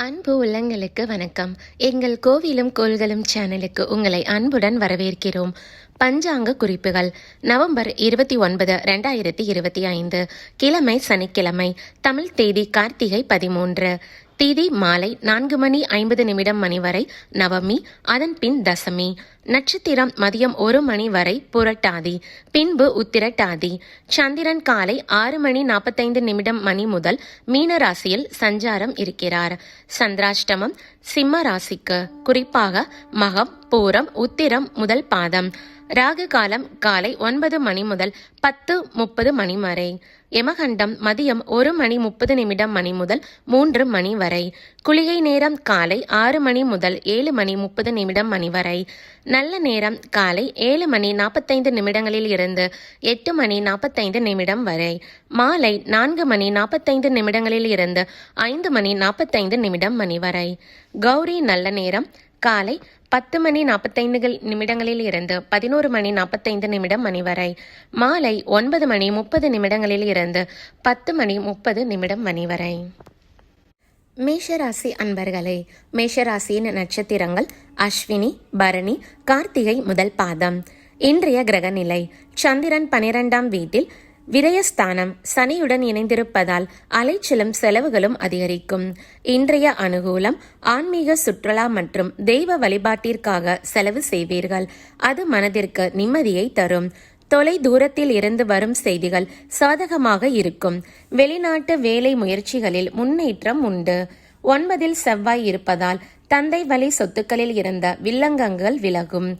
அன்பு உள்ளங்களுக்கு வணக்கம். எங்கள் கோவிலும் கோள்களும் சேனலுக்கு உங்களை அன்புடன் வரவேற்கிறோம். பஞ்சாங்க குறிப்புகள். நவம்பர் இருபத்தி ஒன்பது ரெண்டாயிரத்தி இருபத்தி ஐந்து. கிழமை சனிக்கிழமை தமிழ் தேதி கார்த்திகை பதிமூன்று. திதி மாலை நான்கு மணி ஐம்பது நிமிடம் மணி வரை நவமி அதன் பின் தசமி. நட்சத்திரம் மதியம் ஒரு மணி வரை புரட்டாதி. பின்பு உத்திரட்டாதி. சந்திரன் காலை ஆறு மணி நாற்பத்தைந்து நிமிடம் மணி முதல் மீன ராசியில் சஞ்சாரம் இருக்கிறார். சந்திராஷ்டமம் சிம்ம ராசிக்கு. குறிப்பாக மகம் பூரம் உத்திரம் முதல் பாதம். ராகு காலம் காலை ஒன்பது மணி முதல் பத்து முப்பது மணி வரை. யமகண்டம் மதியம் ஒரு மணி முப்பது நிமிடம் மணி முதல் மூன்று மணி வரை. குளிகை நேரம் காலை ஆறு மணி முதல் ஏழு மணி முப்பது நிமிடம் மணி வரை. நல்ல நேரம் காலை ஏழு மணி நாற்பத்தைந்து நிமிடங்களில் இருந்து எட்டு மணி நாற்பத்தைந்து நிமிடம் வரை. மாலை நான்கு மணி நாற்பத்தைந்து நிமிடங்களில் இருந்து ஐந்து மணி நாற்பத்தைந்து நிமிடம் மணி வரை. கௌரி நல்ல நேரம் காலை பத்து மணி நாற்பத்தைந்து நிமிடங்களில் இருந்து பதினோரு மணி நாற்பத்தைந்து நிமிடம் மணி வரை. மாலை ஒன்பது மணி முப்பது நிமிடங்களில் இருந்து பத்து மணி முப்பது நிமிடம் மணி வரை. மேஷராசி அன்பர்களே மேஷராசியின் நட்சத்திரங்கள் அஸ்வினி பரணி கார்த்திகை முதல் பாதம். இன்றைய கிரகநிலை சந்திரன் பனிரெண்டாம் வீட்டில் விரயஸ்தானம் சனியுடன் இணைந்திருப்பதால் அலைச்சலும் செலவுகளும் அதிகரிக்கும். இன்றைய அனுகூலம் ஆன்மீக சுற்றுலா மற்றும் தெய்வ வழிபாட்டிற்காக செலவு செய்வீர்கள். அது மனதிற்கு நிம்மதியை தரும். தொலை தூரத்தில் இருந்து வரும் செய்திகள் சாதகமாக இருக்கும். வெளிநாட்டு வேலை முயற்சிகளில் முன்னேற்றம் உண்டு. ஒன்பதில் செவ்வாய் இருப்பதால் தந்தை வழி சொத்துக்களில் இருந்த வில்லங்கங்கள் விலகும்.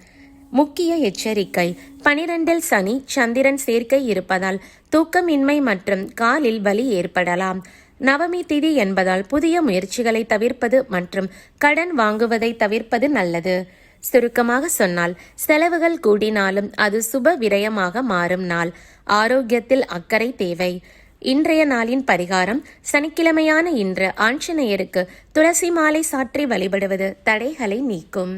முக்கிய எச்சரிக்கை பனிரெண்டில் சனி சந்திரன் சேர்க்கை இருப்பதால் தூக்கமின்மை மற்றும் காலில் வலி ஏற்படலாம். நவமி திதி என்பதால் புதிய முயற்சிகளை தவிர்ப்பது மற்றும் கடன் வாங்குவதை தவிர்ப்பது நல்லது. சுருக்கமாக சொன்னால் செலவுகள் கூடினாலும் அது சுப விரயமாக மாறும் நாள். ஆரோக்கியத்தில் அக்கறை தேவை. இன்றைய நாளின் பரிகாரம் சனிக்கிழமையான இன்று ஆஞ்சநேயருக்கு துளசி மாலை சாற்றி வழிபடுவது தடைகளை நீக்கும்.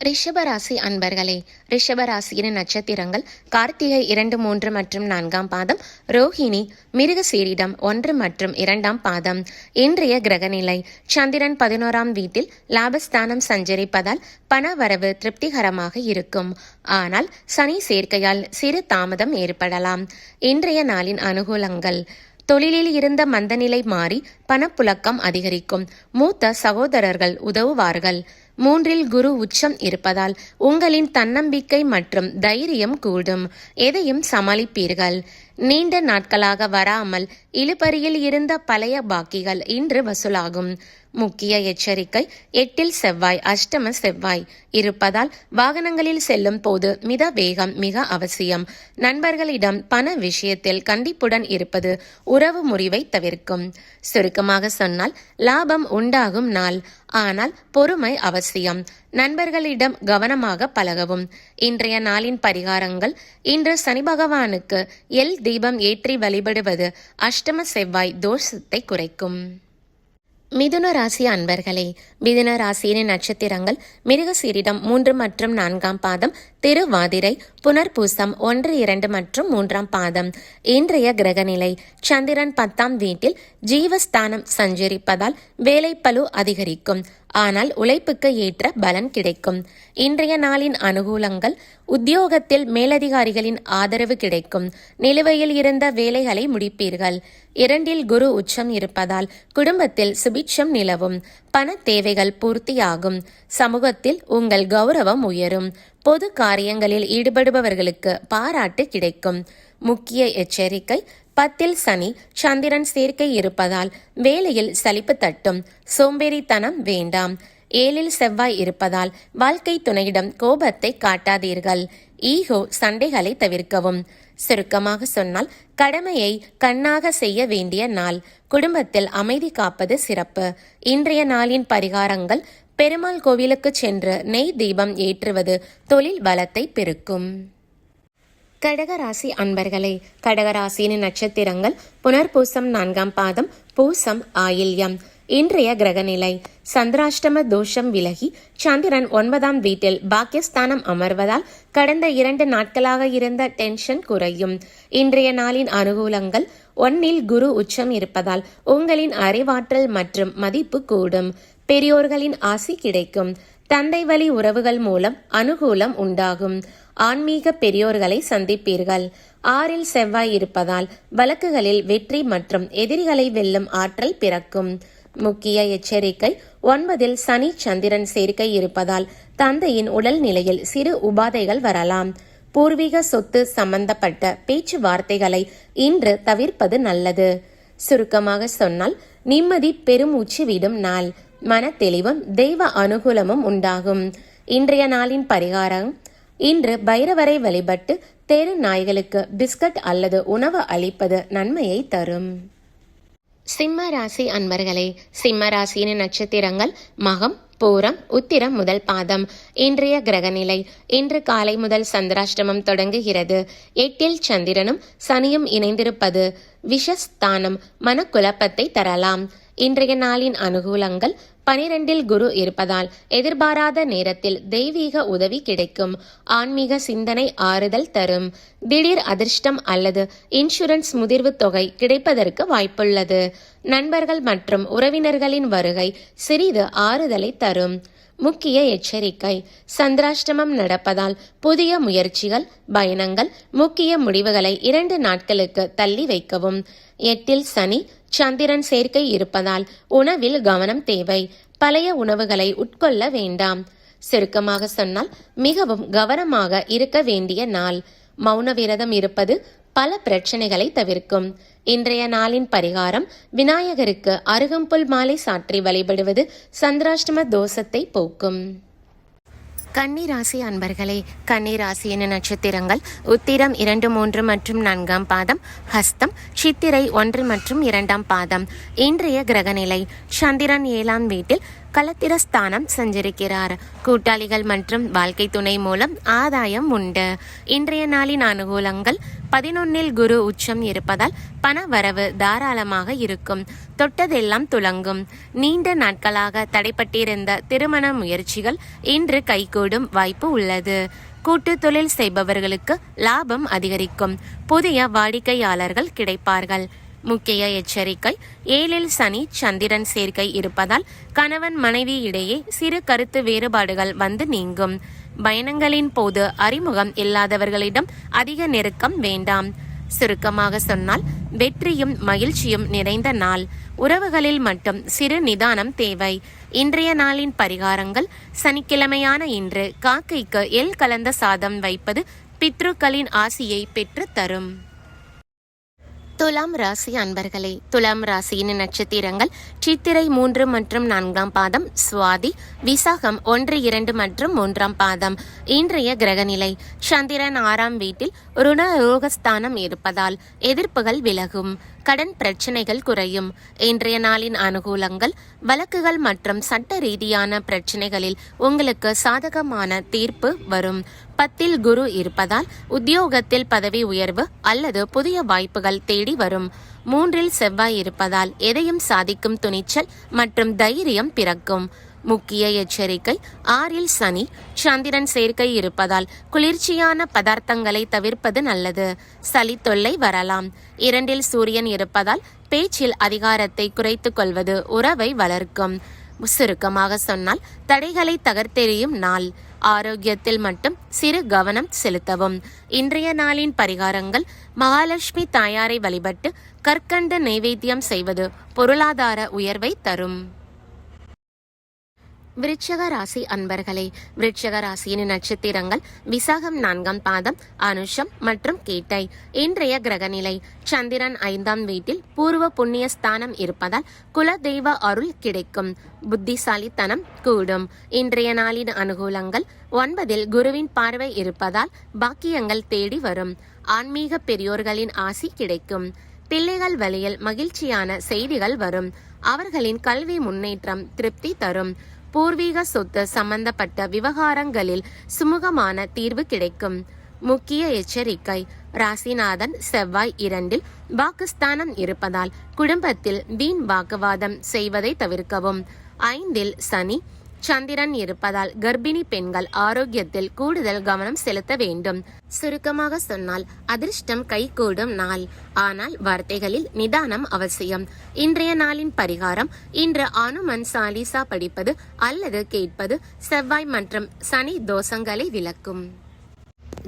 ரிஷபராசி அன்பர்களே ரிஷபராசியின் நட்சத்திரங்கள் கார்த்திகை இரண்டு மூன்று மற்றும் நான்காம் பாதம் ரோஹிணி மிருகசீரிடம் ஒன்று மற்றும் இரண்டாம் பாதம். இன்றைய கிரகநிலை சந்திரன் பதினோராம் வீட்டில் லாபஸ்தானம் சஞ்சரிப்பதால் பணவரவு திருப்திகரமாக இருக்கும். ஆனால் சனி சேர்க்கையால் சிறு தாமதம் ஏற்படலாம். இன்றைய நாளின் அனுகூலங்கள் தொழிலில் இருந்த மந்தநிலை மாறி பணப்புழக்கம் அதிகரிக்கும். மூத்த சகோதரர்கள் உதவுவார்கள். மூன்றில் குரு உச்சம் இருப்பதால் உங்களின் தன்னம்பிக்கை மற்றும் தைரியம் கூடும். எதையும் சமாளிப்பீர்கள். நீண்ட நாட்களாக வராமல் இழுபறியில் இருந்த பழைய பாக்கிகள் இன்று வசூலாகும். முக்கிய எச்சரிக்கை எட்டில் செவ்வாய் அஷ்டம செவ்வாய். இருப்பதால் வாகனங்களில் செல்லும் போது மித வேகம் மிக அவசியம். நண்பர்களிடம் பண விஷயத்தில் கண்டிப்புடன் இருப்பது உறவு முறிவை தவிர்க்கும். சுருக்கமாக சொன்னால் லாபம் உண்டாகும் நாள் ஆனால் பொறுமை அவசியம். நண்பர்களிடம் கவனமாக பழகவும். இன்றைய நாளின் பரிகாரங்கள் இன்று சனி பகவானுக்கு எல் தீபம் ஏற்றி வழிபடுவது அஷ்டம செவ்வாய் தோஷத்தை குறைக்கும். மிதுன ராசி அன்பர்களே மிதுன ராசியின் நட்சத்திரங்கள் மிருகசீரிடம் மூன்று மற்றும் நான்காம் பாதம் திருவாதிரை புனர்பூசம் ஒன்று இரண்டு மற்றும் மூன்றாம் பாதம். இன்றைய கிரகநிலை சந்திரன் பத்தாம் வீட்டில் ஜீவஸ்தானம் சஞ்சரிப்பதால் வேலைப்பளு அதிகரிக்கும். ஆனால் உழைப்புக்கு ஏற்ற பலன் கிடைக்கும். இன்றைய நாளின் அனுகூலங்கள் உத்தியோகத்தில் மேலதிகாரிகளின் ஆதரவு கிடைக்கும். நிலுவையில் இருந்த வேலைகளை முடிப்பீர்கள். இரண்டில் குரு உச்சம் இருப்பதால் குடும்பத்தில் சுபிட்சம் நிலவும். பண தேவைகள் பூர்த்தியாகும். சமூகத்தில் உங்கள் கௌரவம் உயரும். பொது காரியங்களில் ஈடுபடுபவர்களுக்கு பாராட்டு கிடைக்கும். முக்கிய எச்சரிக்கை பத்தில் சனி சந்திரன் சேர்க்கை இருப்பதால் வேலையில் சலிப்பு தட்டும். சோம்பேறித்தனம் வேண்டாம். ஏழில் செவ்வாய் இருப்பதால் வாழ்க்கை துணையிடம் கோபத்தை காட்டாதீர்கள். ஈகோ சண்டைகளை தவிர்க்கவும். சுருக்கமாக சொன்னால் கடமையை கண்ணாக செய்ய வேண்டிய நாள். குடும்பத்தில் அமைதி காப்பது சிறப்பு. இன்றைய நாளின் பரிகாரங்கள் பெருமாள் கோவிலுக்கு சென்று நெய் தீபம் ஏற்றுவது தொழில் பலத்தை பெருக்கும். கடகராசி அன்பர்களே கடகராசியின் நட்சத்திரங்கள் புனர்பூசம் நான்காம் பாதம் பூசம் ஆயில்யம். இன்றைய கிரகநிலை. சந்திராஷ்டம தோஷம் விலகி சந்திரன் ஒன்பதாம் வீட்டில் பாக்கியஸ்தானம் அமர்வதால் கடந்த இரண்டு நாட்களாக இருந்த டென்ஷன் குறையும். இன்றைய நாளின் அனுகூலங்கள் ஒன்னில் குரு உச்சம் இருப்பதால் உங்களின் அறிவாற்றல் மற்றும் மதிப்பு கூடும். பெரியோர்களின் ஆசி கிடைக்கும். தந்தை வழி உறவுகள் மூலம் அனுகூலம் உண்டாகும். ஆன்மீக பெரியோர்களை சந்திப்பீர்கள். ஆறில் செவ்வாய் இருப்பதால் வழக்குகளில் வெற்றி மற்றும் எதிரிகளை வெல்லும் ஆற்றல் பிறக்கும். முக்கிய எச்சரிக்கை ஒன்பதில் சனி சந்திரன் சேர்க்கை இருப்பதால் தந்தையின் உடல் நிலையில் சிறு உபாதைகள் வரலாம். பூர்வீக சொத்து சம்பந்தப்பட்ட பேச்சுவார்த்தைகளை இன்று தவிர்ப்பது நல்லது. சுருக்கமாக சொன்னால் நிம்மதி பெருமூச்சு விடும் நாள். மன தெளிவும் தெய்வ அனுகூலமும் உண்டாகும். இன்றைய நாளின் பரிகாரம் இன்று பைரவரை வழிபட்டு தெரு நாய்களுக்கு பிஸ்கட் அல்லது உணவு அளிப்பது நன்மையை தரும். சிம்ம ராசி அன்பர்களே சிம்ம ராசியின் நட்சத்திரங்கள் மகம் பூரம் உத்திரம் முதல் பாதம். இன்றைய கிரகநிலை இன்று காலை முதல் சந்திராஷ்டமம் தொடங்குகிறது. எட்டில் சந்திரனும் சனியும் இணைந்திருப்பது விஷஸ்தானம் மனக்குழப்பத்தை தரலாம். இன்றைய நாளின் அனுகூலங்கள் பனிரெண்டில் குரு இருப்பதால் எதிர்பாராத நேரத்தில் தெய்வீக உதவி கிடைக்கும். ஆன்மீக சிந்தனை ஆறுதல் தரும். திடீர் அதிர்ஷ்டம் அல்லது இன்சூரன்ஸ் முதிர்வு தொகை கிடைப்பதற்கு வாய்ப்புள்ளது. நண்பர்கள் மற்றும் உறவினர்களின் வருகை சிறிது ஆறுதலை தரும். முக்கிய எச்சரிக்கை சந்திராஷ்டமம் நடப்பதால் புதிய முயற்சிகள் பயணங்கள் முக்கிய முடிவுகளை இரண்டு நாட்களுக்கு தள்ளி வைக்கவும். எட்டில் சனி சந்திரன் சேர்க்கை இருப்பதால் உணவில் கவனம் தேவை. பழைய உணவுகளை உட்கொள்ள வேண்டாம். சுருக்கமாக சொன்னால் மிகவும் கவனமாக இருக்க வேண்டிய நாள். மௌன விரதம் இருப்பது பல பிரச்சனைகளை தவிர்க்கும். இன்றைய நாளின் பரிகாரம் விநாயகருக்கு அருகம்புல் மாலை சாற்றி வழிபடுவது சந்திராஷ்டம தோஷத்தை போக்கும். கன்னிராசி அன்பர்களே கன்னிராசியின் நட்சத்திரங்கள் உத்திரம் இரண்டு மூன்று மற்றும் நான்காம் பாதம் ஹஸ்தம் சித்திரை ஒன்று மற்றும் இரண்டாம் பாதம். இன்றைய கிரகநிலை சந்திரன் ஏழாம் வீட்டில் களத்திரஸ்தானம் சஞ்சரிக்கிறார். கூட்டாளிகள் மற்றும் வாழ்க்கை துணை மூலம் ஆதாயம் உண்டு. இன்றைய நாளின் அனுகூலங்கள் பதினொன்னில் குரு உச்சம் இருப்பதால் பண வரவு தாராளமாக இருக்கும். தொட்டதெல்லாம் துலங்கும் நீண்ட நாட்களாக தடைப்பட்டிருந்த திருமண முயற்சிகள் இன்று கைகூடும் வாய்ப்பு உள்ளது. கூட்டு தொழில் செய்பவர்களுக்கு லாபம் அதிகரிக்கும். புதிய வாடிக்கையாளர்கள் கிடைப்பார்கள். முக்கிய எச்சரிக்கை. ஏழில் சனி சந்திரன் சேர்க்கை இருப்பதால் கணவன் மனைவி இடையே சிறு கருத்து வேறுபாடுகள் வந்து நீங்கும். பயணங்களின் போது அறிமுகம் இல்லாதவர்களிடம் அதிக நெருக்கம் வேண்டாம். சுருக்கமாக சொன்னால் வெற்றியும் மகிழ்ச்சியும் நிறைந்த நாள். உறவுகளில் மட்டும் சிறு நிதானம் தேவை. இன்றைய நாளின் பரிகாரங்கள் சனிக்கிழமையான இன்று காக்கைக்கு எல் கலந்த சாதம் வைப்பது பித்ருக்களின் ஆசியை பெற்று தரும். துலாம் ராசி அன்பர்களே துலாம் ராசியின் நட்சத்திரங்கள் சித்திரை மூன்று மற்றும் நான்காம் பாதம் சுவாதி விசாகம் ஒன்று இரண்டு மற்றும் மூன்றாம் பாதம். இன்றைய கிரகநிலை சந்திரன் ஆறாம் வீட்டில் ருண ரோகஸ்தானம் இருப்பதால் எதிர்ப்புகள் விலகும். கடன் பிரச்சனைகள் குறையும். இன்றைய நாளின் அனுகூலங்கள் வழக்குகள் மற்றும் சட்ட ரீதியான பிரச்சனைகளில் உங்களுக்கு சாதகமான தீர்ப்பு வரும். பத்தில் குரு இருப்பதால் உத்தியோகத்தில் பதவி உயர்வு அல்லது புதிய வாய்ப்புகள் தேடி வரும். மூன்றில் செவ்வாய் இருப்பதால் எதையும் சாதிக்கும் துணிச்சல் மற்றும் தைரியம் பிறக்கும். முக்கிய எச்சரிக்கை. ஆறில் சனி சந்திரன் சேர்க்கை இருப்பதால் குளிர்ச்சியான பதார்த்தங்களை தவிர்ப்பது நல்லது. சளி தொல்லை வரலாம். இரண்டில் சூரியன் இருப்பதால் பேச்சில் அதிகாரத்தை குறைத்துக் கொள்வது உறவை வளர்க்கும். சுருக்கமாக சொன்னால் தடைகளை தகர்த்தெறியும் நாள். ஆரோக்கியத்தில் மட்டும் சிறு கவனம் செலுத்தவும். இன்றைய நாளின் பரிகாரங்கள் மகாலட்சுமி தாயாரை வழிபட்டு கற்கண்ட நைவேத்தியம் செய்வது பொருளாதார உயர்வை தரும். விருட்சக ராசி அன்பர்களே விருட்சக ராசியின் நட்சத்திரங்கள் விசாகம் நான்காம் பாதம் அனுஷம் மற்றும் கேட்டை. இன்றைய கிரகநிலை சந்திரன் ஐந்தாம் வீட்டில் பூர்வ புண்ணிய ஸ்தானம் இருப்பதால் குல தெய்வ அருள் கிடைக்கும். புத்திசாலித்தனம் கூடும். இன்றைய நாளின் அனுகூலங்கள் ஒன்பதில் குருவின் பார்வை இருப்பதால் பாக்கியங்கள் தேடி வரும். ஆன்மீக பெரியோர்களின் ஆசி கிடைக்கும். பிள்ளைகள் வழியில் மகிழ்ச்சியான செய்திகள் வரும். அவர்களின் கல்வி முன்னேற்றம் திருப்தி தரும். பூர்வீக சொத்து சம்பந்தப்பட்ட விவகாரங்களில் சுமூகமான தீர்வு கிடைக்கும். முக்கிய எச்சரிக்கை ராசிநாதன் செவ்வாய் இரண்டில் பாகிஸ்தானம் இருப்பதால் குடும்பத்தில் வீண் வாக்குவாதம் செய்வதை தவிர்க்கவும். ஐந்தில் சனி சந்திரன் இருப்பதால் கர்ப்பிணி பெண்கள் ஆரோக்கியத்தில் கூடுதல் கவனம் செலுத்த வேண்டும். சுருக்கமாக சொன்னால் அதிர்ஷ்டம் கைகூடும் நாள். ஆனால் வார்த்தைகளில் நிதானம் அவசியம். இன்றைய நாளின் பரிகாரம் இன்று அனுமன் சாலிசா படிப்பது அல்லது கேட்பது செவ்வாய் மற்றும் சனி தோஷங்களை விளக்கும்.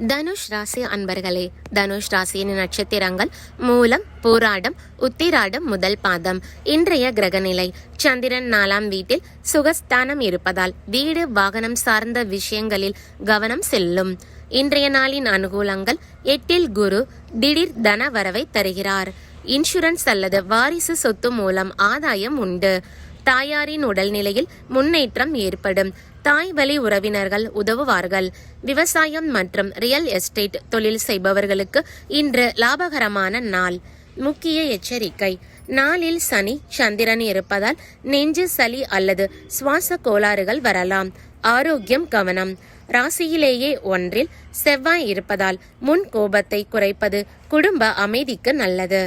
தனுஷ் ராசி அன்பர்களே தனுஷ் ராசியின் நட்சத்திரங்கள் மூலம் போராடம் உத்திராடம் முதல் பாதம். இன்றைய கிரகநிலை சந்திரன் நாலாம் வீட்டில் சுகஸ்தானம் இருப்பதால் வீடு வாகனம் சார்ந்த விஷயங்களில் கவனம் செல்லும். இன்றைய நாளின் அனுகூலங்கள் எட்டில் குரு திடீர் தன வரவை தருகிறார். இன்சூரன்ஸ் அல்லது வாரிசு சொத்து மூலம் ஆதாயம் உண்டு. தாயாரின் உடல்நிலையில் முன்னேற்றம் ஏற்படும். தாய் வழி உறவினர்கள் உதவுவார்கள். விவசாயம் மற்றும் ரியல் எஸ்டேட் தொழில் செய்பவர்களுக்கு இன்று லாபகரமான நாள். முக்கிய எச்சரிக்கை நாளில் சனி சந்திரன் இருப்பதால் நெஞ்சு சளி அல்லது சுவாச கோளாறுகள் வரலாம். ஆரோக்கியம் கவனம். ராசியிலேயே ஒன்றில் செவ்வாய் இருப்பதால் முன் கோபத்தை குறைப்பது குடும்ப அமைதிக்கு நல்லது.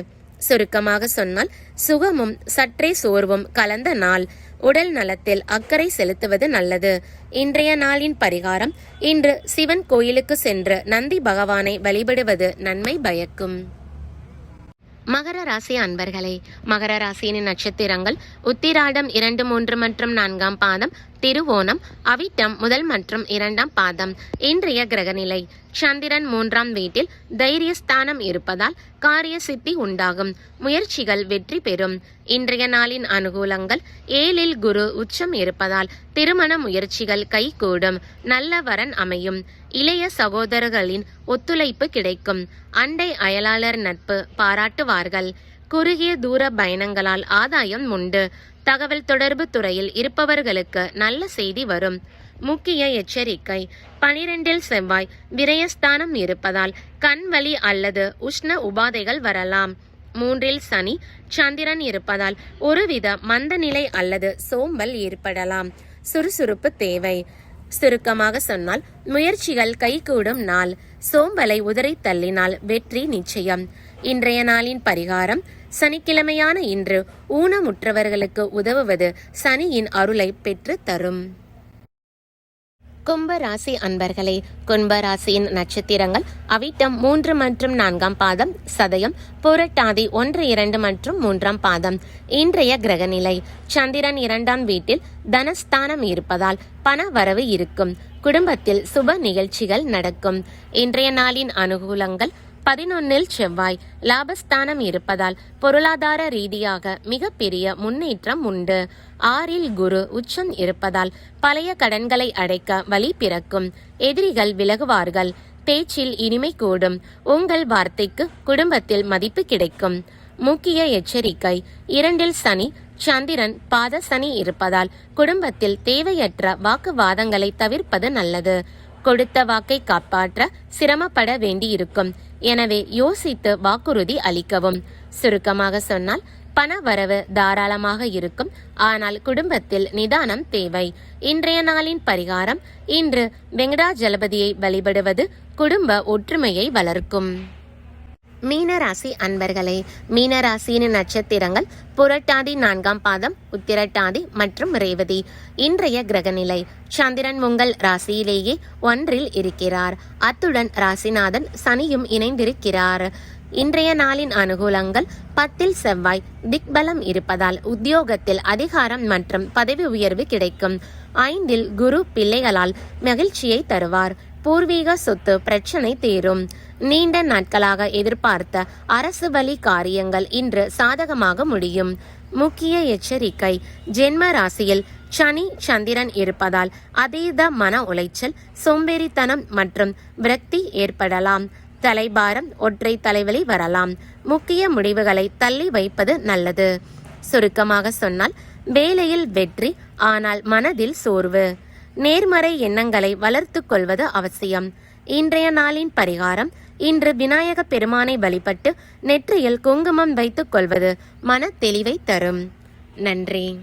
சுருக்கமாக சொன்னால் சுகமும் சற்றே சோர்வும் கலந்த நாள். உடல் நலத்தில் அக்கறை செலுத்துவது நல்லது. இன்றைய நாளின் பரிகாரம் இன்று சிவன் கோயிலுக்கு சென்று நந்தி பகவானை வழிபடுவது நன்மை பயக்கும். மகர ராசி அன்பர்களே மகர ராசியின் நட்சத்திரங்கள் உத்திராடம் இரண்டு மூன்று மற்றும் நான்காம் பாதம் திருவோணம் அவிட்டம் முதல் மற்றும் இரண்டாம் பாதம் இன்றைய கிரகநிலை. சந்திரன் மூன்றாம் வீட்டில் தைரியஸ்தானம் இருப்பதால் காரிய சித்தி உண்டாகும். முயற்சிகள் வெற்றி பெறும். இன்றைய நாளின் அனுகூலங்கள் ஏழில் குரு உச்சம் இருப்பதால் திருமண முயற்சிகள் கைகூடும். நல்ல வரன் அமையும். இளைய சகோதரர்களின் ஒத்துழைப்பு கிடைக்கும். அண்டை அயலாளர் நட்பு பாராட்டுவார்கள். குறுகிய தூர பயணங்களால் ஆதாயம் உண்டு. தகவல் தொடர்பு துறையில் இருப்பவர்களுக்கு நல்ல செய்தி வரும். முக்கிய எச்சரிக்கை பனிரெண்டில் செவ்வாய் விரயஸ்தானம் இருப்பதால் கண் வலி அல்லது உஷ்ண உபாதைகள் வரலாம். மூன்றில் சனி சந்திரன் இருப்பதால் ஒருவித மந்தநிலை அல்லது சோம்பல் ஏற்படலாம். சுறுசுறுப்பு தேவை. சுருக்கமாக சொன்னால் முயற்சிகள் கைகூடும் நாள். சோம்பலை உதறி தள்ளினால் வெற்றி நிச்சயம். இன்றைய நாளின் பரிகாரம் சனிக்கிழமையான இன்று ஊனமுற்றவர்களுக்கு உதவுவது சனியின் அருளை பெற்று தரும். கும்பராசி அன்பர்களே கும்பராசியின் நட்சத்திரங்கள் அவிட்டம் மூன்று மற்றும் நான்காம் பாதம் சதயம் புரட்டாதி ஒன்று இரண்டு மற்றும் மூன்றாம் பாதம். இன்றைய கிரகநிலை சந்திரன் இரண்டாம் வீட்டில் தனஸ்தானம் இருப்பதால் பண வரவு இருக்கும். குடும்பத்தில் சுப நிகழ்ச்சிகள் நடக்கும். இன்றைய நாளின் அனுகூலங்கள் பதினொன்னில் செவ்வாய் லாபஸ்தானம் இருப்பதால் பொருளாதார ரீதியாக மிகப்பெரிய முன்னேற்றம் உண்டு. ஆறில் குரு உச்சம் இருப்பதால் பழைய கடன்களை அடைக்க வழி பிறக்கும். எதிரிகள் விலகுவார்கள். பேச்சில் இனிமை கூடும். உங்கள் வார்த்தைக்கு குடும்பத்தில் மதிப்பு கிடைக்கும். முக்கிய எச்சரிக்கை இரண்டில் சனி சந்திரன் பாத சனி இருப்பதால் குடும்பத்தில் தேவையற்ற வாக்குவாதங்களை தவிர்ப்பது நல்லது. கொடுத்த வாக்கை காப்பாற்ற சிரமப்பட வேண்டியிருக்கும். எனவே யோசித்து வாக்குறுதி அளிக்கவும். சுருக்கமாக சொன்னால் பண வரவு தாராளமாக இருக்கும். ஆனால் குடும்பத்தில் நிதானம் தேவை. இன்றைய நாளின் பரிகாரம் இன்று வெங்கடாஜலபதியை வழிபடுவது குடும்ப ஒற்றுமையை வளர்க்கும். மீனராசி அன்பர்களே மீனராசியின் நட்சத்திரங்கள் புரட்டாதி நான்காம் பாதம் உத்திரட்டாதி மற்றும் ரேவதி. இன்றைய கிரகநிலை சந்திரன் உங்கள் ராசியிலேயே ஒன்றில் இருக்கிறார். அத்துடன் ராசிநாதன் சனியும் இணைந்திருக்கிறார். இன்றைய நாளின் அனுகூலங்கள் பத்தில் செவ்வாய் திக்பலம் இருப்பதால் உத்தியோகத்தில் அதிகாரம் மற்றும் பதவி உயர்வு கிடைக்கும். ஐந்தில் குரு பிள்ளைகளால் மகிழ்ச்சியை தருவார். பூர்வீக சொத்து பிரச்சனை தீரும். நீண்ட நாட்களாக எதிர்பார்த்த அரசு வழி காரியங்கள் இன்று சாதகமாக முடியும். முக்கிய எச்சரிக்கை ஜென்ம ராசியில் சனி சந்திரன் இருப்பதால் அதீத மன உளைச்சல் சோம்பேறித்தனம் மற்றும் விரக்தி ஏற்படலாம். தலைபாரம் ஒற்றை தலைவலி வரலாம். முக்கிய முடிவுகளை தள்ளி வைப்பது நல்லது. சுருக்கமாக சொன்னால் வேலையில் வெற்றி ஆனால் மனதில் சோர்வு. நேர்மறை எண்ணங்களை வளர்த்து கொள்வது அவசியம். இன்றைய நாளின் பரிகாரம் இன்று விநாயக பெருமானை வழிபட்டு நெற்றியில் குங்குமம் வைத்துக் கொள்வது மன தெளிவை தரும். நன்றி.